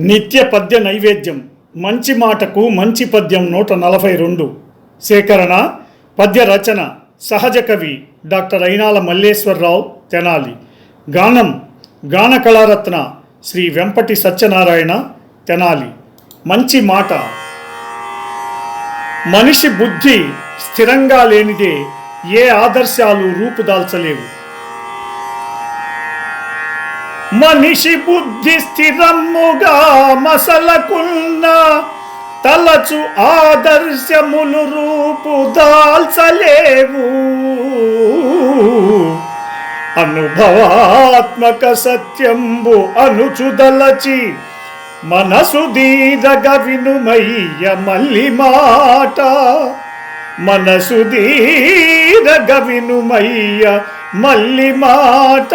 నిత్య పద్య నైవేద్యం. మంచి మాటకు మంచి పద్యం నూట నలభై రెండు. సేకరణ పద్య రచన సహజ కవి డాక్టర్ అయినాల మల్లేశ్వరరావు తెనాలి. గానం గాన కళారత్న శ్రీ వెంపటి సత్యనారాయణ తెనాలి. మంచి మాట. మనిషి బుద్ధి స్థిరంగా లేనిదే ఏ ఆదర్శాలు రూపుదాల్చలేవు. మనిషి బుద్ధి స్థిరముగా మసలకున్న తలచు ఆదర్శములు రూపు దాల్చలేవు. అనుభవాత్మక సత్యంబు అనుచుదలచి మనసు దీదగ వినుమయ్య మల్లి మాట. మనసు దీదగ వినుమయ్య మల్లి మాట.